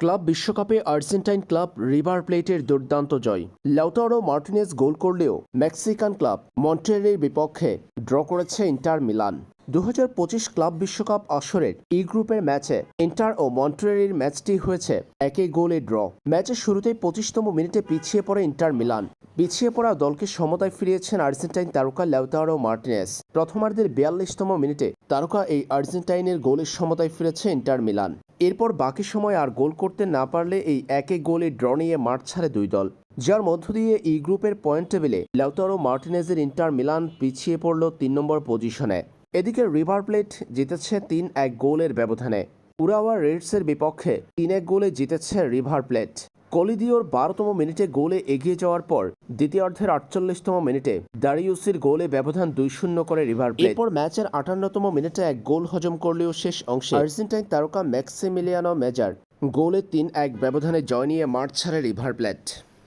Club বিশ্বকাপে Argentine club river প্লেটের দুর্দান্ত জয়। লাউতারো মার্টিনেজ গোল করলেও মেক্সিকান ক্লাব মন্টেরের বিপক্ষে ড্র করেছে ইন্টার মিলান। দু হাজার পঁচিশ ক্লাব বিশ্বকাপ আসরের ই গ্রুপের ম্যাচে ইন্টার ও মন্ট্রেরির ম্যাচটি হয়েছে একই গোলে ড্র। ম্যাচের শুরুতেই পঁচিশতম মিনিটে পিছিয়ে পড়ে ইন্টার মিলান। পিছিয়ে পড়া দলকে সমতায় ফিরিয়েছেন আর্জেন্টাইন তারকা লেউতারো মার্টিনেস। প্রথমার্ধের বিয়াল্লিশতম মিনিটে তারকা এই আর্জেন্টাইনের গোলের সমতায় ফিরেছে ইন্টার মিলান। এরপর বাকি সময় আর গোল করতে না পারলে এই একে গোলে ড্র নিয়ে মাঠ ছাড়ে দুই দল। যার মধ্য দিয়ে ই গ্রুপের পয়েন্ট টেবিলে লেউতারো মার্টিনেজের ইন্টার মিলান পিছিয়ে পড়ল তিন নম্বর পজিশনে। এদিকে রিভার প্লেট জিতেছে তিন এক গোলের ব্যবধানে। উরাওয়া রেডসের বিপক্ষে তিন এক গোলে জিতেছে রিভার প্লেট। কলিদিওর বারোতম মিনিটে গোলে এগিয়ে যাওয়ার পর দ্বিতীয়ার্ধের আটচল্লিশতম মিনিটে দারিউসির গোলে ব্যবধান দুই শূন্য করে রিভার প্লেট। এরপর ম্যাচের আটান্নতম মিনিটে এক গোল হজম করলেও শেষ অংশে আর্জেন্টাইন তারকা ম্যাক্সিমিলিয়ানো মেজার গোলে তিন এক ব্যবধানে জয় নিয়ে মাঠ ছাড়ে রিভার প্লেট।